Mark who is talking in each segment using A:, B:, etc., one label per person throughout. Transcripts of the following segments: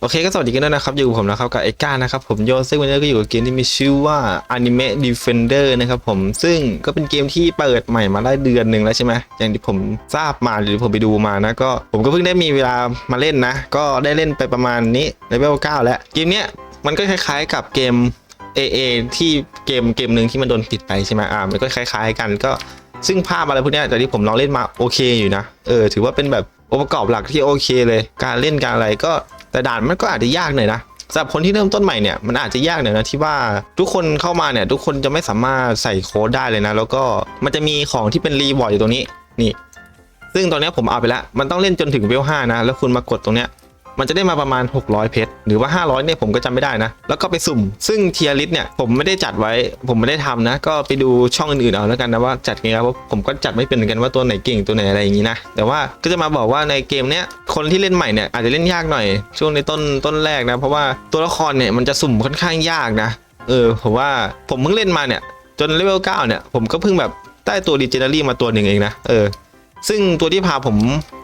A: โอเคก็สวัสดีกันด้วยนะครับ อยู่กับผมนะครับกับเอก้านะครับผมโยซึ่งวันนี้ก็อยู่กับเกมที่มีชื่อว่า Anime Defender นะครับผมซึ่งก็เป็นเกมที่เปิดใหม่มาได้เดือนหนึ่งแล้วใช่ไหมอย่างที่ผมทราบมาหรือผมไปดูมานะก็ผมก็เพิ่งได้มีเวลามาเล่นนะ ก็ได้เล่นไปประมาณนี้เลเวล9แล้ว เกมเนี้ยมันก็คล้ายๆกับเกม AA ที่เกมเกมหนึ่งที่มันโดนปิดไปใช่ไหมอ่ามันก็คล้าย ๆ กันก็ซึ่งภาพอะไรพวกเนี้ยแต่ที่ผมลองเล่นมาโอเคอยู่นะเออถือว่าเป็นแบบองค์ประกอบหลักที่โอเคเลย การเล่นการอะไรก็ แต่ด่านมันก็อาจจะยากหน่อยนะสำหรับคนที่เริ่มต้นใหม่เนี่ยมันอาจจะยากหน่อยนะที่ว่าทุกคนเข้ามาเนี่ยทุกคนจะไม่สามารถใส่โค้ดได้เลยนะ แล้วก็มันจะมีของที่เป็นรีวอร์ดอยู่ตรงนี้นี่ ซึ่งตอนนี้ผมเอาไปแล้ว มันต้องเล่นจนถึงเวล5นะ แล้วคุณมากดตรงเนี้ย มันจะได้มาประมาณ 600 เพชรหรือว่า 500เนี่ยผมก็จำไม่ได้นะ แล้วก็ไปสุ่ม ซึ่งเทียริสเนี่ยผมไม่ได้จัดไว้ ผมไม่ได้ทำนะ ก็ไปดูช่องอื่นๆเอาแล้วกันนะว่าจัดไงครับเพราะผมก็จัดไม่เป็นเหมือนกันว่าตัวไหนเก่งตัวไหนอะไรอย่างนี้นะ แต่ว่าก็จะมาบอกว่าในเกมเนี้ยคนที่เล่นใหม่เนี่ยอาจจะเล่นยากหน่อยช่วงในต้นต้นแรกนะ เพราะว่าตัวละครเนี่ยมันจะสุ่มค่อนข้างยากนะ เออผมว่าผมเพิ่งเล่นมาเนี่ยจนเลเวล9เนี่ยผมก็เพิ่งแบบได้ตัวดิจิทัลลี่มาตัวหนึ่งเองนะเออ ซึ่งตัวที่พาผม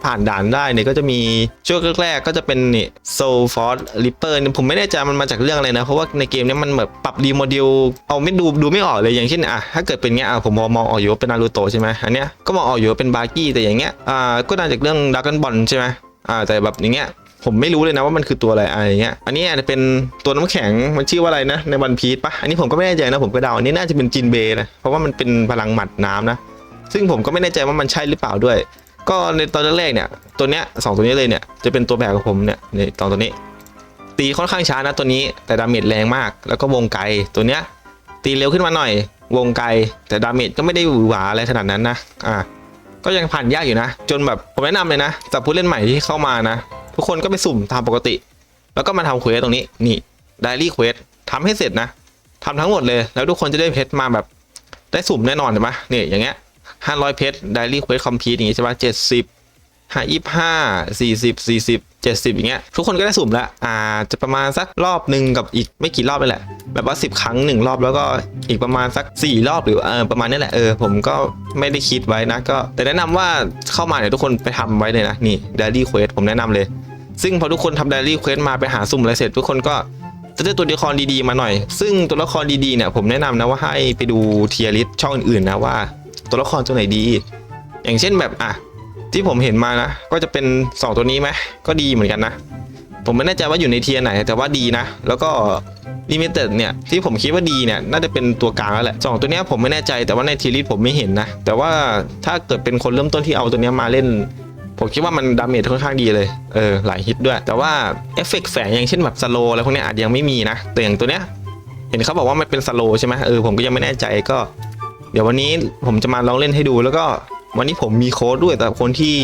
A: ผ่านด่านได้เนี่ยก็จะมีช่วงแรกๆก็จะเป็นนี่ Soul Force Reaper เนี่ยผมไม่แน่ใจมันมาจากเรื่องอะไรนะ เพราะว่าในเกมเนี้มันแบบปรับรีโมเดลเอาไม่ดูดูไม่ออกเลยอย่างเช่นอะถ้าเกิดเป็นเงี้ยอะผมมองออกอยู่ว่าเป็นนารูโตะใช่ไหมอันเนี้ยก็มองออกอยู่ว่าเป็นบาร์กี้แต่อย่างเงี้ยอ่าก็มาจากเรื่องด r a ก o n บอลใช่ไหมอ่าแต่แบบอย่างเงี้ยผมไม่รู้เลยนะว่ามันคือตัวอะไรอะไรอย่างเงี้ย อันนี้อาจจะเป็นตัวน้ำแข็งมันชื่อว่าอะไรนะในวันพีชปะอันนี้ผมก็ไม่แน่ใจนะผมก็เดาอันนี้น่าจะเป็นจินเบนะเพราะว่ามันเป็นพลังหมัดน้ำนะ ซึ่งผมก็ไม่แน่ใจว่ามันใช่หรือเปล่าด้วย ก็ในตอนแรกๆเนี่ยตัวเนี้ยสองตัวนี้เลยเนี่ยจะเป็นตัวแบบของผมเนี่ยในตอนตัวนี้ ตีค่อนข้างช้านะตัวนี้แต่ดาเมจแรงมาก แล้วก็วงไกลตัวเนี้ยตีเร็วขึ้นมาหน่อย วงไกลแต่ดาเมจก็ไม่ได้หวือหวาอะไรขนาดนั้นนะอ่าก็ยังผ่านยากอยู่นะ จนแบบผมแนะนำเลยนะสำหรับผู้เล่นใหม่ที่เข้ามานะ ทุกคนก็ไปสุ่มตามปกติ แล้วก็มาทำเควสตรงนี้นี่ไดรี่เควสทำให้เสร็จนะทำทั้งหมดเลย แล้วทุกคนจะได้เพชรมาแบบได้สุ่มแน่นอนใช่ไหมนี่อย่างเงี้ย ห้าร้อยเพชรไดรี่เควสคอมพีทอย่างงี้ใช่ปะเจ็ดสิบห้ายี่ห้าสี่สิบสี่สิบเจ็ดสิบอย่างเงี้ยทุกคนก็ได้สุ่มล้วอ่าจะประมาณสักรอบหนึ่งกับอีกไม่กี่รอบนี่แหละ แบบว่าสิบครั้งหนึ่งรอบแล้วก็อีกประมาณสักสี่รอบหรือเออประมาณนี้แหละเออผมก็ไม่ได้คิดไว้นะก็แต่แนะนำว่าเข้ามาเนี่ยทุกคนไปทำไว้เลยนะนี่ไดรี่เควสผมแนะนำเลย ซึ่งพอทุกคนทำไดรี่เควสมาไปหาสุ่มอะไรเสร็จ ทุกคนก็จะได้ตัวละครดีๆมาหน่อย ซึ่งตัวละครดีๆเนี่ยผมแนะนำนะว่าให้ไปดูเทียริสช่องอื่นๆนะว่า ตัวละครตัวไหนดี อย่างเช่นแบบอะที่ผมเห็นมานะก็จะเป็น 2 ตัวนี้ไหมก็ดีเหมือนกันนะ ผมไม่แน่ใจว่าอยู่ในเทียร์ไหน แต่ว่าดีนะ แล้วก็ลิมิเต็ดเนี่ยที่ผมคิดว่าดีเนี่ยน่าจะเป็นตัวกลางแล้วแหละสองตัวนี้ผมไม่แน่ใจแต่ว่าในทีลิสผมไม่เห็นนะ แต่ว่าถ้าเกิดเป็นคนเริ่มต้นที่เอาตัวนี้มาเล่น ผมคิดว่ามันดาเมจค่อนข้างดีเลยเออหลายฮิตด้วย แต่ว่าเอฟเฟกต์แฝงอย่างเช่นแบบสโลอะไรพวกนี้อาจยังไม่มีนะแต่อย่างตัวเนี้ยเห็นเขาบอกว่ามันเป็นสโลใช่ไหมเออผมก็ยังไม่แน่ใจก็ เดี๋ยววันนี้ผมจะมาลองเล่นให้ดู แล้วก็วันนี้ผมมีโค้ดด้วยแต่คนที่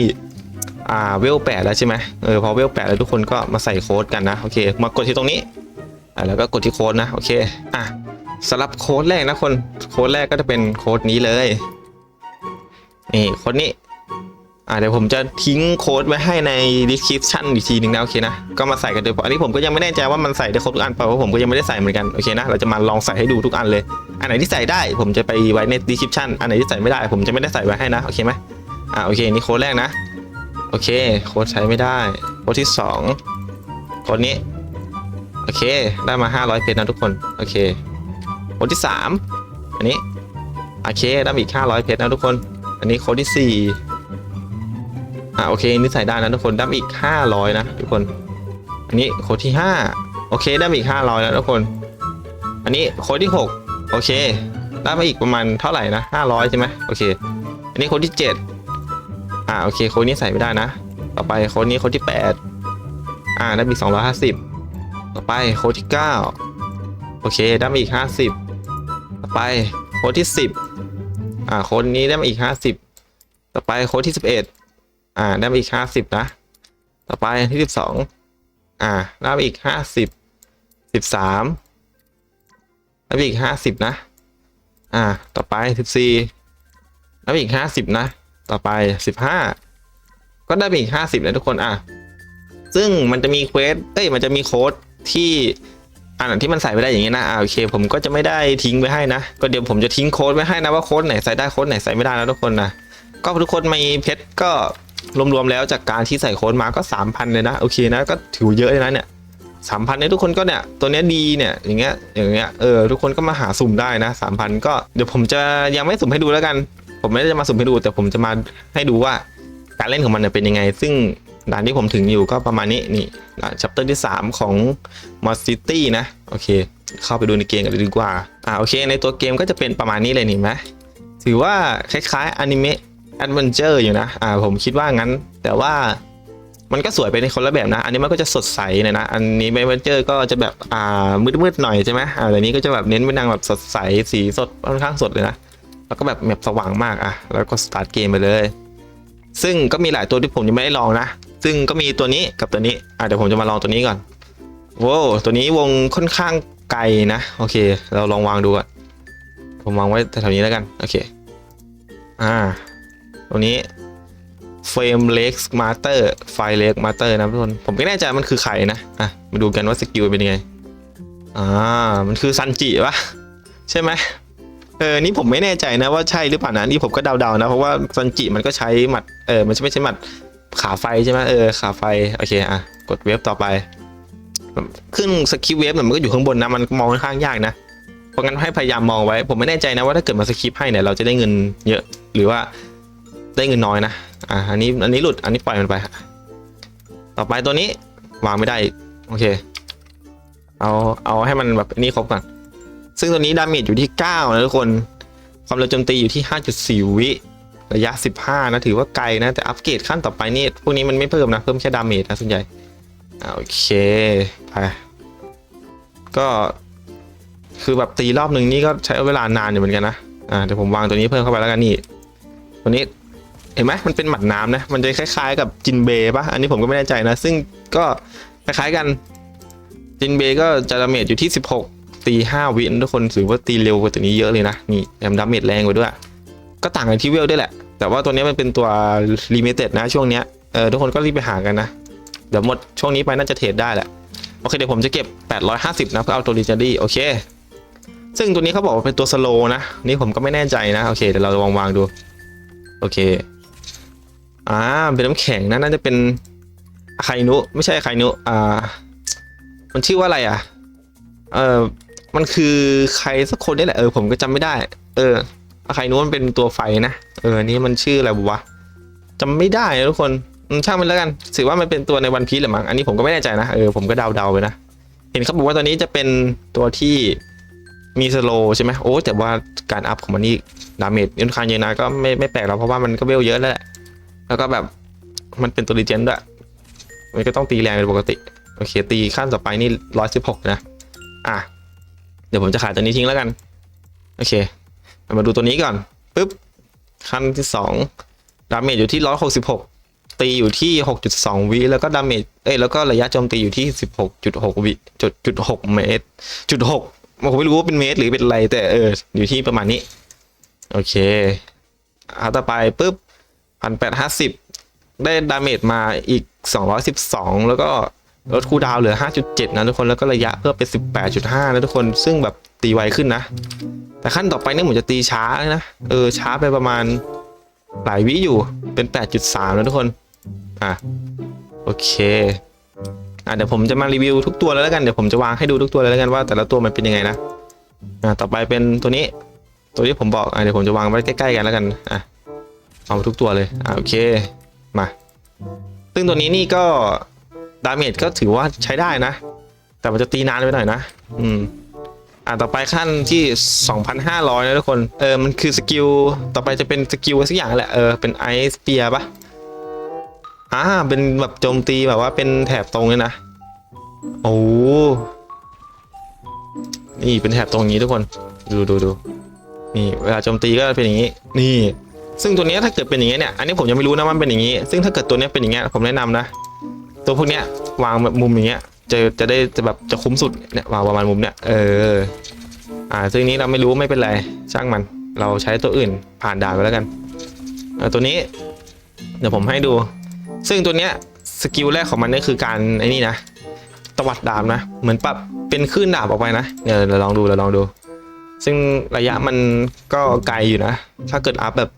A: อ่าเวลแปดแล้วใช่ไหมเออพอเวลแปดแล้วทุกคนก็มาใส่โค้ดกันนะโอเค มากดที่ตรงนี้อ่าแล้วก็กดที่โค้ดนะโอเคอะสำหรับโค้ดแรกนะคนโค้ดแรกก็จะเป็นโค้ดนี้เลยนี่โค้ดนี้อ่าเดี๋ยวผมจะทิ้งโค้ดไว้ให้ใน description อีกทีหนึ่งนะโอเคนะก็มาใส่กันโดยเฉพาะอันนี้ผมก็ยังไม่แน่ใจว่ามันใส่ได้ครบทุกอันเปล่าเพราะผมก็ยังไม่ได้ใส่เหมือนกันโอเคนะเราจะมาลองใส่ให้ดูทุกอันเลย อันไหนที่ใส่ได้ผมจะไปไว้ใน description อันไหนที่ใส่ไม่ได้ ผมจะไม่ได้ใส่ไว้ให้นะ โอเคไหมอ่าโอเคนี่โค้ดแรกนะ โอเค โค้ดใช้ไม่ได้ โค้ดที่สองโค้ดนี้ โอเค ได้มา 500 เพชรนะทุกคน โอเค โค้ดที่สามอันนี้ โอเค ได้มาอีก 500 เพชรนะทุกคน อันนี้โค้ดที่สี่อ่าโอเค นี่ใส่ได้นะทุกคน ได้มาอีก 500 นะทุกคน อันนี้โค้ดที่ห้าโอเค ได้มาอีก 500นะทุกคน อันนี้โค้ดที่หก โอเค ได้มาอีกประมาณเท่าไหร่นะ500ใช่ไหมโอเค อันนี้โค้ดที่เจ็ดอ่าโอเคโค้ดนี้ใส่ไม่ได้นะ ต่อไปโค้ดนี้โค้ดที่8อ่าได้มี250ต่อไปโค้ดที่9โอเคได้มาอีก50ต่อไปโค้ดที่10อ่าโค้ดนี้ได้มาอีก50ต่อไปโค้ดที่11อ่าได้มาอีก50นะ ต่อไปที่12อ่าได้มาอีก50 13ได้มาอีก50นะ อ่า ต่อไป14ได้มาอีก50นะ ต่อไป15ก็ได้ไปอีก50นะทุกคน อะ ซึ่งมันจะมีเควส เอ้ย มันจะมีโค้ดที่อันที่มันใส่ไม่ได้อย่างนี้นะ อ่า โอเค ผมก็จะไม่ได้ทิ้งไว้ให้นะ ก็เดี๋ยวผมจะทิ้งโค้ดไว้ให้นะว่าโค้ดไหนใส่ได้โค้ดไหนใส่ไม่ได้นะทุกคนนะ ก็ทุกคนมีเพชรก็รวมๆแล้วจากการที่ใส่โค้ดมาก็ 3,000 เลยนะ โอเคนะ ก็ถือเยอะเลยนะเนี่ย สามพันเนี่ยทุกคนก็เนี่ยตัวเนี้ยดีเนี่ยอย่างเงี้ยอย่างเงี้ยเออทุกคนก็มาหาสุ่มได้นะสามพันก็เดี๋ยวผมจะยังไม่สุ่มให้ดูแล้วกัน ผมไม่ได้จะมาสุ่มให้ดู แต่ผมจะมาให้ดูว่าการเล่นของมันเนี่ยเป็นยังไง ซึ่งด่านที่ผมถึงอยู่ก็ประมาณนี้นี่ชัปเตอร์ที่ 3 ของ m o s City นะโอเค เข้าไปดูในเกมกันดีกว่าอ่าโอเค ในตัวเกมก็จะเป็นประมาณนี้เลยนี่ไหมถือว่าคล้ายๆอนิเมะแอดเวนเจอร์อยู่นะอ่าผมคิดว่างั้นแต่ว่า มันก็สวยไปในคนละแบบนะ อันนี้มันก็จะสดใสน่ยนะ อันนี้แอดเวนเจอร์ก็จะแบบอ่ามืดๆหน่อยใช่ไหมอ่าแต่นี้ก็จะแบบเน้นไปทางแบบสดใสสีสดค่อนข้างสดเลยนะ แล้วก็แบบแมปสว่างมากอะ แล้วก็สตาร์ทเกมไปเลย ซึ่งก็มีหลายตัวที่ผมยังไม่ได้ลองนะ ซึ่งก็มีตัวนี้กับตัวนี้ อะเดี๋ยวผมจะมาลองตัวนี้ก่อนโว้วตัวนี้วงค่อนข้างไกลนะ โอเค เราลองวางดูอะผมวางไว้แถวๆนี้แล้วกัน โอเค อ่าตัวนี้ เฟรมเล็กมาสเตอร์ไฟเล็กมาสเตอร์นะทุกคนผมไม่แน่ใจมันคือใครนะอะมาดูกันว่าสกิลเป็นยังไงอ่ามันคือซันจิปะใช่ไหมเออนี่ผมไม่แน่ใจนะว่าใช่หรือเปล่านะนี่ผมก็เดาๆนะเพราะว่าซันจิมันก็ใช้หมัดเออมันไม่ใช่หมัดขาไฟใช่ไหมเออขาไฟโอเคอะกดเวฟต่อไปขึ้นสกิปเวฟมันก็อยู่ข้างบนนะมันมองค่อนข้างยากนะเพราะงั้นให้พยายามมองไว้ ผมไม่แน่ใจนะว่าถ้าเกิดมาสกิปให้เนี่ยเราจะได้เงินเยอะหรือว่า ได้เงินน้อยนะอ่าอันนี้อันนี้หลุดอันนี้ปล่อยมันไปฮะต่อไปตัวนี้วางไม่ได้โอเค เอาเอาให้มันแบบนี่ครบก่อนซึ่งตัวนี้ดาเมจอยู่ที่ 9 นะทุกคน ความเร็วโจมตีอยู่ที่ 5.4 วิระยะ 15 นะ ถือว่าไกลนะ แต่อัปเกรดขั้นต่อไปนี่พวกนี้มันไม่เพิ่มนะ เพิ่มแค่ดาเมจนะส่วนใหญ่โอเค ไป ก็คือแบบตีรอบหนึ่งนี่ก็ใช้เวลานานอยู่เหมือนกันนะ อ่าเดี๋ยวผมวางตัวนี้เพิ่มเข้าไปแล้วกันนี่ ตัวนี้ เห็นไหมมันเป็นหมัดน้ำนะ มันจะคล้ายๆ กับจินเบย์ปะอันนี้ผมก็ไม่แน่ใจนะ ซึ่งก็คล้ายๆกัน จินเบก็จะดาเมจอยู่ที่ 16 ตี 5 วินทุกคนถือว่าตีเร็วกว่าตัวนี้เยอะเลยนะ นี่แถมดาเมจแรงกว่าด้วย ก็ต่างกันที่เวลด้วยแหละ แต่ว่าตัวนี้มันเป็นตัวลิมิเต็ดนะช่วงเนี้ย เออทุกคนก็รีบไปหากันนะ เดี๋ยวหมดช่วงนี้ไปน่าจะเทรดได้แหละ โอเคเดี๋ยวผมจะเก็บ 850 นะเพื่อเอาตัวลีเจนดี้โอเค ซึ่งตัวนี้เขาบอกว่าเป็นตัวสโลนะ นี่ผมก็ไม่แน่ใจนะ โอเคเดี๋ยวเราลองวางดู โอเค อ่าเป็นน้ำแข็งนะน่าจะเป็นไคนุไม่ใช่ไคนุอ่า มันชื่อว่าอะไรอะ เออมันคือใครสักคนนี่แหละเออผมก็จำไม่ได้ เออไคนุมันเป็นตัวไฟนะเออนี่มันชื่ออะไรวะจำไม่ได้ทุกคนช่างมันแล้วกันถือว่ามันเป็นตัวในวันพีซแหละมั้งอันนี้ผมก็ไม่แน่ใจนะเออผมก็เดาๆไปนะเห็นเขาบอกว่าตัวนี้จะเป็นตัวที่มีสโลใช่ไหมโอ้แต่ว่าการอัพของมันนี่ดาเมจค่อนข้างเยอะนะก็ไม่ไม่แปลกหรอกเพราะว่ามันก็เวลเยอะแล้วแหละ แล้วก็แบบมันเป็นตัวรีเจนด้วยมันก็ต้องตีแรงเป็นปกติ โอเค ตีขั้นต่อไปนี่ร้อยสิบหกนะ อะ เดี๋ยวผมจะขายตัวนี้ทิ้งแล้วกัน โอเค มาดูตัวนี้ก่อนปึ๊บขั้นที่สองดาเมจอยู่ที่ร้อยหกสิบหกตีอยู่ที่หกจุดสองวิแล้วก็ดาเมจเอ้ยแล้วก็ระยะโจมตีอยู่ที่สิบหกจุดหกวิจุดจุดหกเมตรจุดหกผมไม่รู้ว่าเป็นเมตรหรือเป็นอะไรแต่เอออยู่ที่ประมาณนี้ โอเคเอาต่อไปปุ๊บ พันแปดห้าสิบได้ดาเมจมาอีก 212 แล้วก็ลดคูดาวเหลือ 5.7 นะทุกคนแล้วก็ระยะเพิ่มเป็น 18.5 นะทุกคนซึ่งแบบตีไวขึ้นนะ แต่ขั้นต่อไปเนี่ยเหมือนจะตีช้านะเออช้าไปประมาณหลายวิอยู่เป็น 8.3 นะทุกคนอะโอเคอะเดี๋ยวผมจะมารีวิวทุกตัวเลยแล้วกันเดี๋ยวผมจะวางให้ดูทุกตัวเลยแล้วกันว่าแต่ละตัวมันเป็นยังไงนะอะต่อไปเป็นตัวนี้ ตัวที่ผมบอกอะเดี๋ยวผมจะวางไว้ใกล้ๆกันแล้วกันอะ เอาทุกตัวเลย อะโอเค มา ซึ่งตัวนี้นี่ก็ ดาเมจก็ถือว่าใช้ได้นะ แต่มันจะตีนานไปหน่อยนะ อืม อ่าต่อไปขั้นที่ 2,500นะทุกคน เออ มันคือสกิล ต่อไปจะเป็นสกิลสักอย่างแหละ เออ เป็นไอสเปียปะอ่า เป็นแบบโจมตีแบบว่าเป็นแถบตรงเลยนะ โอ้นี่เป็นแถบตรงนี้ทุกคน ดูดูดูนี่เวลาโจมตีก็เป็นอย่างนี้ นี่ ซึ่งตัวนี้ถ้าเกิดเป็นอย่างเงี้ยเนี่ยอันนี้ผมยังไม่รู้นะว่ามันเป็นอย่างงี้ ซึ่งถ้าเกิดตัวนี้เป็นอย่างเงี้ยผมแนะนำนะ ตัวพวกเนี้ยวางแบบมุมอย่างเงี้ยจะจะได้จะแบบจะคุ้มสุดเนี่ยวางประมาณมุมเนี้ยเอออ่าซึ่งนี้เราไม่รู้ไม่เป็นไรช่างมัน เราใช้ตัวอื่นผ่านด่านไปแล้วกันตัวนี้เดี๋ยวผมให้ดู ซึ่งตัวเนี้ยสกิลแรกของมันนี่คือการไอ้นี่นะตวัดดาบนะ เหมือนปรับเป็นคลื่นดาบออกไปนะเดี๋ยวเราลองดูเราลองดู ซึ่งระยะมันก็ไกลอยู่นะ ถ้าเกิดอัพแบบ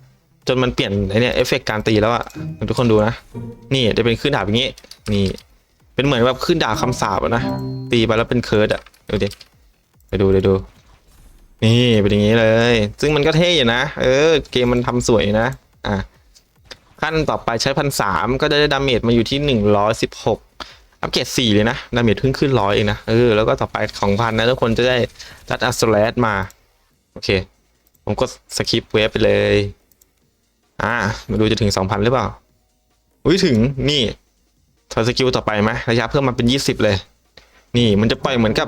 A: จนมันเปลี่ยนไอเนี้ยเอฟเฟกต์การตีแล้วอะทุกคนดูนะ นี่จะเป็นขึ้นดาบอย่างงี้ นี่ เป็นเหมือนแบบขึ้นดาบคำสาบอะนะ ตีไปแล้วเป็นเคิร์ดอะดูดิไปดูไปดู นี่เป็นอย่างนี้เลย ซึ่งมันก็เท่อยู่นะ เออ เกมมันทำสวยนะ อะ ขั้นต่อไปใช้พันสามก็จะได้ดาเมจมาอยู่ที่หนึ่งร้อยสิบหกอัปเกรดสี่เลยนะ ดาเมจเพิ่งขึ้นร้อยเองนะ เออ แล้วก็ต่อไปของพันนะทุกคนจะได้รัดอัสเลสมา โอเค ผมก็สคิปเวฟไปเลย อ่ามาดูจะถึงสองพันหรือเปล่า อุ้ยถึงนี่ถอยสกิลต่อไปไหมระยะเพิ่มมาเป็นยี่สิบเลย นี่มันจะปล่อยเหมือนกับ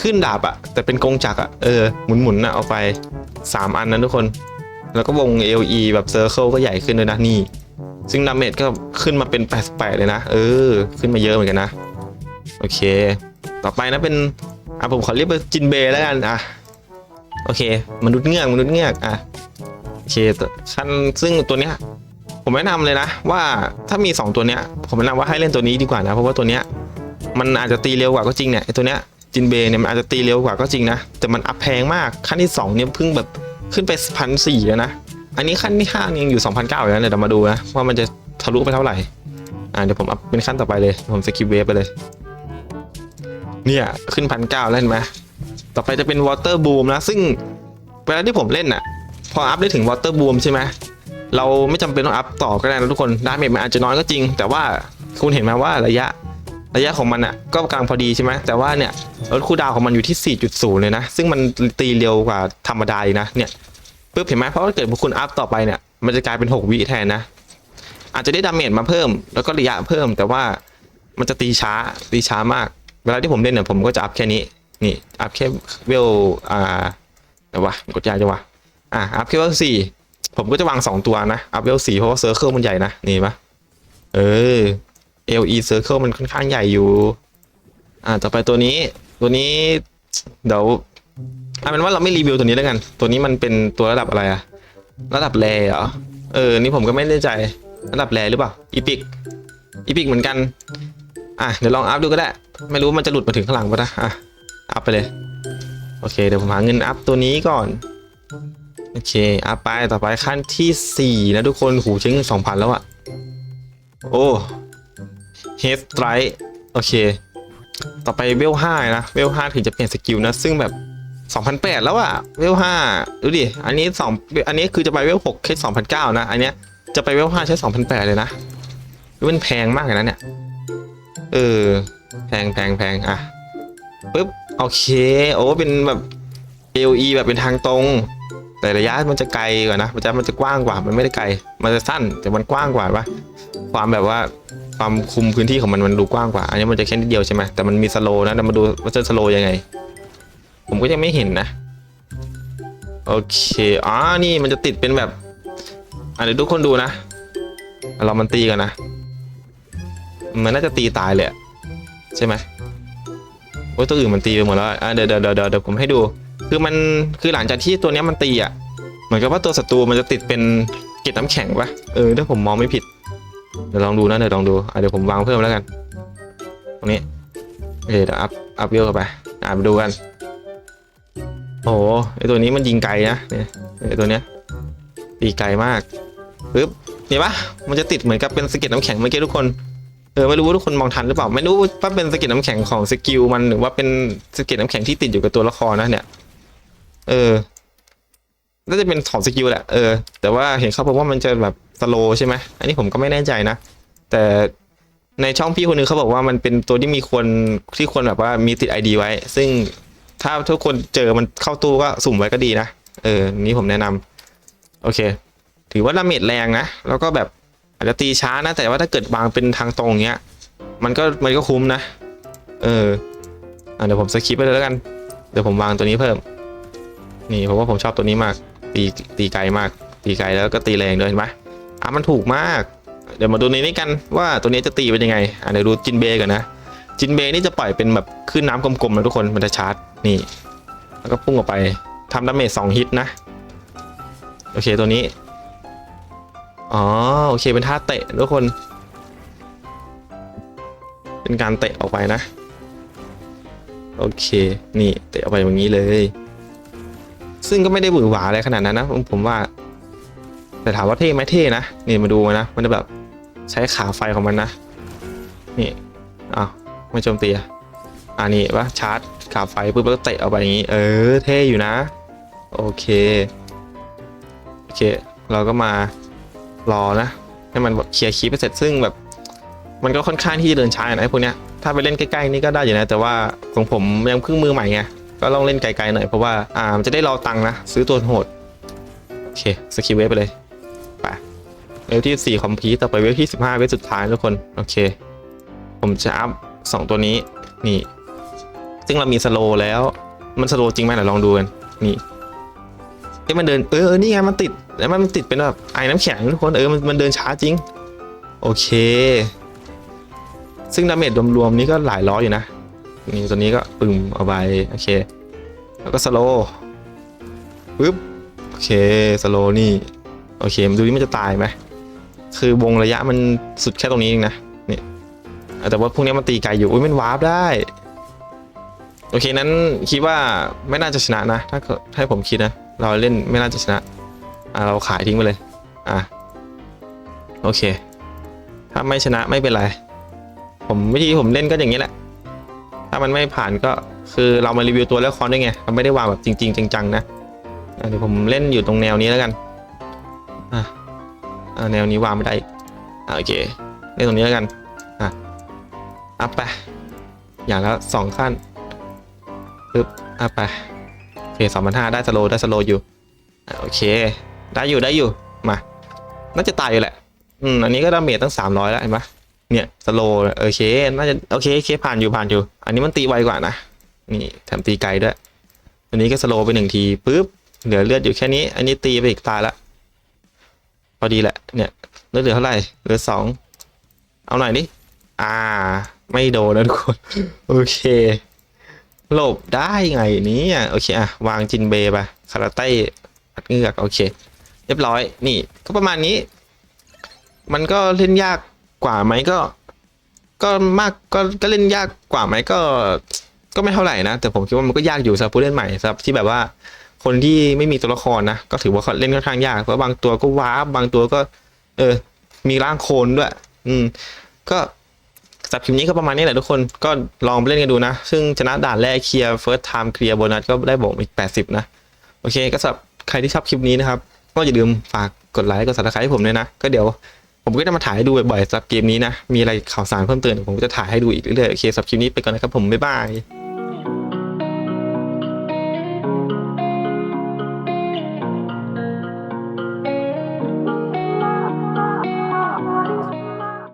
A: ขึ้นดาบอะแต่เป็นกงจักรอะเออหมุนๆนะเอาไปสามอันนะทุกคน แล้วก็วง LE แบบเซอร์เคิลก็ใหญ่ขึ้นด้วยนะนี่ ซึ่งดาเมจก็ขึ้นมาเป็น 88 เลยนะ เออ ขึ้นมาเยอะเหมือนกันนะ โอเค ต่อไปนะเป็นอะผมขอเรียกว่าจินเบแล้วกันอะโอเค มนุษย์เงือกมนุษย์เงือกอะ เคขั้นซึ่งตัวเนี้ยผมแนะนำเลยนะ ว่าถ้ามี 2 ตัวเนี้ยผมแนะนำว่าให้เล่นตัวนี้ดีกว่านะ เพราะว่าตัวเนี้ยมันอาจจะตีเร็วกว่าก็จริงเนี่ยไอตัวเนี้ยจินเบย์เนี่ยมันอาจจะตีเร็วกว่าก็จริงนะ แต่มันอัพแพงมากขั้นที่ 2 เนี่ยเพิ่งแบบขึ้นไปพันสี่แล้วนะ อันนี้ขั้นที่ห้ายังอยู่2,009อยู่นะเดี๋ยวเรามาดูนะว่ามันจะทะลุไปเท่าไหร่อ่าเดี๋ยวผมอัพเป็นขั้นต่อไปเลยผมสกิปเวฟไปเลย เนี่ยขึ้นพันเก้าแล้วเห็นไหมต่อไปจะเป็นวอเตอร์บูมนะซึ่งเวลาที่ผมเล่นน่ะ พออัพได้ถึงวอเตอร์บูมใช่ไหมเราไม่จำเป็นต้องอัพต่อก็ได้นะทุกคนดาเมจมันอาจจะน้อยก็จริง แต่ว่าคุณเห็นไหมว่าระยะระยะของมันอะก็กลางพอดีใช่ไหมแต่ว่าเนี่ยรถคูลดาวของมันอยู่ที่ 4.0 เลยนะ ซึ่งมันตีเร็วกว่าธรรมดาอีกนะเนี่ยปุ๊บเห็นไหมเพราะว่าเกิดคุณอัพต่อไปเนี่ยมันจะกลายเป็น 6 วิแทนนะ อาจจะได้ดาเมจมาเพิ่ม แล้วก็ระยะเพิ่ม แต่ว่ามันจะตีช้าตีช้ามาก เวลาที่ผมเล่นเนี่ยผมก็จะอัพแค่นี้นี่อัพแค่เวลอ่าเดี๋ยววะกดยากจังวะ อะอัพแค่เวลสี่ผมก็จะวาง2ตัวนะอัพเวลสี่เพราะว่าเซอร์เคิลมันใหญ่นะนี่ปะเออ LE Circle มันค่อนข้างใหญ่อยู่ อ่า ต่อไปตัวนี้ ตัวนี้ เดี๋ยวเอาเป็นว่าเราไม่รีวิวตัวนี้แล้วกัน ตัวนี้มันเป็นตัวระดับอะไรอะระดับแรเหรอ เออ นี่ผมก็ไม่แน่ใจ ระดับแรหรือเปล่า อีพิก อีพิกเหมือนกัน อะ เดี๋ยวลองอัพดูก็ได้ ไม่รู้มันจะหลุดมาถึงข้างหลังปะนะ อะ อัพไปเลย โอเค เดี๋ยวผมหาเงินอัพตัวนี้ก่อน อเคอัพไปต่อไปขั้นที่สี่นะทุกคนหูใช้เงินสองพันแล้วอะโอ้เฮดไตร์โอเค ต่อไปเวลห้านะ เวลห้าถึงจะเปลี่ยนสกิลนะ ซึ่งแบบ2008แล้วอะเวลห้าดูดิ อันนี้สองอันนี้คือจะไปเวลหกแค่2009นะ อันเนี้ยจะไปเวลห้าใช้2008เลยนะมันแพงมากเลยนะเนี่ย เออ แพงแพงแพงอะปึ๊บ โอเค โอ้เป็นแบบ AOE แบบเป็นทางตรง แต่ระยะมันจะไกลกว่านะมันจะมันจะกว้างกว่ามันไม่ได้ไกล มันจะสั้นแต่มันกว้างกว่าปะความแบบว่าความคุมพื้นที่ของมันมันดูกว้างกว่า อันนี้มันจะแค่นิดเดียวใช่ไหมแต่มันมีสโลนะเดี๋ยวมาดูว่าจะสโลยังไง ผมก็ยังไม่เห็นนะโอเคอ๋อนี่มันจะติดเป็นแบบอะเดี๋ยวทุกคนดูนะเรามันตีกันนะ มันน่าจะตีตายเลยใช่ไหมโอ้ยตัวอื่นมันตีไปหมดแล้วอะเดี๋ยวเดี๋ยวเดี๋ยวเดี๋ยวผมให้ดู คือมันคือหลังจากที่ตัวเนี้ยมันตีอะเหมือนกับว่าตัวศัตรูมันจะติดเป็นเกล็ดน้ำแข็งปะเออถ้าผมมองไม่ผิดเดี๋ยวลองดูนะเดี๋ยวลองดูอะเดี๋ยวผมวางเพิ่มแล้วกัน ตรงนี้โอเคเดี๋ยวอัพอัพเวลเข้าไปอะไปดูกันโอ้โหไอตัวนี้มันยิงไกลนะเนี่ยไอตัวเนี้ยตีไกลมากปึ๊บเห็นปะมันจะติดเหมือนกับเป็นสะเก็ดน้ำแข็งเมื่อกี้ทุกคนเออไม่รู้ว่าทุกคนมองทันหรือเปล่าไม่รู้ว่าเป็นสะเก็ดน้ำแข็งของสกิลมันหรือว่าเป็นสะเก็ดน้ำแข็งที่ติดอยู่กับตัวละครนะเนี่ย เออ น่าจะเป็นของสกิลแหละ เออ แต่ว่าเห็นเขาบอกว่ามันจะแบบสโลใช่ไหม อันนี้ผมก็ไม่แน่ใจนะ แต่ในช่องพี่คนนึงเขาบอกว่ามันเป็นตัวที่มีคนที่ควรแบบว่ามีติด ID ไว้ ซึ่งถ้าทุกคนเจอมันเข้าตู้ก็สุ่มไว้ก็ดีนะ เออ นี้ผมแนะนำโอเค ถือว่าดาเมจแรงนะ แล้วก็แบบอาจจะตีช้านะ แต่ว่าถ้าเกิดวางเป็นทางตรงเงี้ย มันก็มันก็คุ้มนะ เอออเดี๋ยวผมสคิปไปเลยแล้วกัน เดี๋ยวผมวางตัวนี้เพิ่ม นี่ผมว่าผมชอบตัวนี้มาก ตีตีไกลมาก ตีไกลแล้วก็ตีแรงด้วยเห็นไหมอะมันถูกมาก เดี๋ยวมาดูในนี้กันว่าตัวนี้จะตีเป็นยังไงอะเดี๋ยวดูจินเบยก่อนนะจินเบย์นี่จะปล่อยเป็นแบบขึ้นน้ำกลมๆนะทุกคนมันจะชาร์จนี่ แล้วก็พุ่งออกไปทำดาเมจสองฮิตนะ โอเคตัวนี้ อ๋อโอเคเป็นท่าเตะทุกคน เป็นการเตะออกไปนะ โอเค นี่เตะออกไปอย่างนี้เลย ซึ่งก็ไม่ได้หวือหวาอะไรขนาดนั้นนะผมว่า แต่ถามว่าเท่ไหมเท่นะนี่มาดูนะมันจะแบบใช้ขาไฟของมันนะ นี่อ้าวไม่โจมตีอะอันนี้ปะชาร์จขาไฟปุ๊บแล้วก็เตะเอาไปอย่างงี้ เออ เท่อยู่นะ โอเค โอเค เราก็มารอนะ ให้มันแบบเคลียร์คีปไปเสร็จซึ่งแบบ มันก็ค่อนข้างที่จะเดินช้านะไอ้พวกเนี้ยถ้าไปเล่นใกล้ๆนี่ก็ได้อยู่นะ แต่ว่าของผมยังเพิ่งมือใหม่ไง ก็ต้องเล่นไกลๆหน่อยเพราะว่าอ่ามันจะได้รอตังค์นะ ซื้อตัวโหด โอเค สกิลเวฟไปเลยไปเวฟที่ 4 คอมพีต่อไปเวฟที่ 15 เวฟสุดท้ายทุกคน โอเค ผมจะอัพ 2 ตัวนี้นี่ ซึ่งเรามีสโลแล้ว มันสโลจริงไหมเดี๋ยวลองดูกัน นี่เอ้มันเดินเออเออนี่ไงมันติดแล้วมันติดเป็นแบบไอ้น้ำแข็งทุกคนเออมันมันเดินช้าจริง โอเค ซึ่งดาเมจรวมๆนี่ก็หลายร้อยอยู่นะ นี่ตัวนี้ก็ปึ่มเอาไปโอเค แล้วก็สโลปึ๊บโอเคสโลนี่โอเคมาดูนี่มันจะตายไหมคือวงระยะมันสุดแค่ตรงนี้เองนะนี่แต่ว่าพวกนี้มันตีไกลอยู่อุ้ยมันวาร์ปได้โอเคนั้นคิดว่าไม่น่าจะชนะนะ ถ้าให้ผมคิดนะ เราเล่นไม่น่าจะชนะอ่าเราขายทิ้งไปเลย อะโอเค ถ้าไม่ชนะไม่เป็นไร ผมวิธีผมเล่นก็อย่างนี้แหละ ถ้ามันไม่ผ่านก็คือเรามารีวิวตัวละครด้วยไงเราไม่ได้วางแบบจริง ๆ จังๆนะเดี๋ยวผมเล่นอยู่ตรงแนวนี้แล้วกันอะแนวนี้วางไม่ได้อีกอะโอเคเล่นตรงนี้แล้วกันอะอัพไปอย่างละสองขั้นปึ๊บอัพไปโอเคสองพันห้าได้สโลได้สโลอยู่โอเค ได้อยู่ได้อยู่มาน่าจะตายอยู่แหละอืมอันนี้ก็ดาเมจตั้งสามร้อยแล้วเห็นปะ เนี่ยสโลโอเคน่าจะโอเคโอเคผ่านอยู่ผ่านอยู่ อันนี้มันตีไวกว่านะนี่แถมตีไกลด้วยอันนี้ก็สโลไปหนึ่งทีปุ๊บเหลือเลือดอยู่แค่นี้ อันนี้ตีไปอีกตายละพอดีแหละเนี่ยเลือดเหลือเท่าไหร่เหลือสองเอาหน่อยดิอ่า ไม่โดนนะทุกคนโอเคหลบได้ไงนี่ยโอเคอะวางจินเบไปคาราเต้อัดเงือกโอเค เรียบร้อยนี่ก็ประมาณนี้ มันก็เล่นยาก กว่าไหมก็ ก็มากก็ก็เล่นยากกว่าไหมก็ก็ไม่เท่าไหร่นะ แต่ผมคิดว่ามันก็ยากอยู่สำหรับผู้เล่นใหม่สำหรับที่แบบว่า คนที่ไม่มีตัวละครนะก็ถือว่าเขาเล่นค่อนข้างยากเพราะบางตัวก็ว้าบางตัวก็ เออ มีร่างโคลนด้วย อืม ก็สำหรับคลิปนี้ก็ประมาณนี้แหละทุกคนก็ลองไปเล่นกันดูนะ ซึ่งชนะด่านแรกเคลียร์ first time เคลียร์โบนัสก็ได้บวกอีก 80 นะ โอเค ก็สำหรับใครที่ชอบคลิปนี้นะครับ ก็อย่าลืมฝากกดไลค์กด subscribe ให้ผมด้วยนะ ก็เดี๋ยว ผมก็จะมาถ่ายให้ดูบ่อยๆสำหรับเกมนี้นะ มีอะไรข่าวสารเพิ่มเติมเดี๋ยวผมก็จะถ่ายให้ดูอีกเรื่อยๆ โอเคสำหรับคลิปนี้ไปก่อนนะครับผม บ๊ายบาย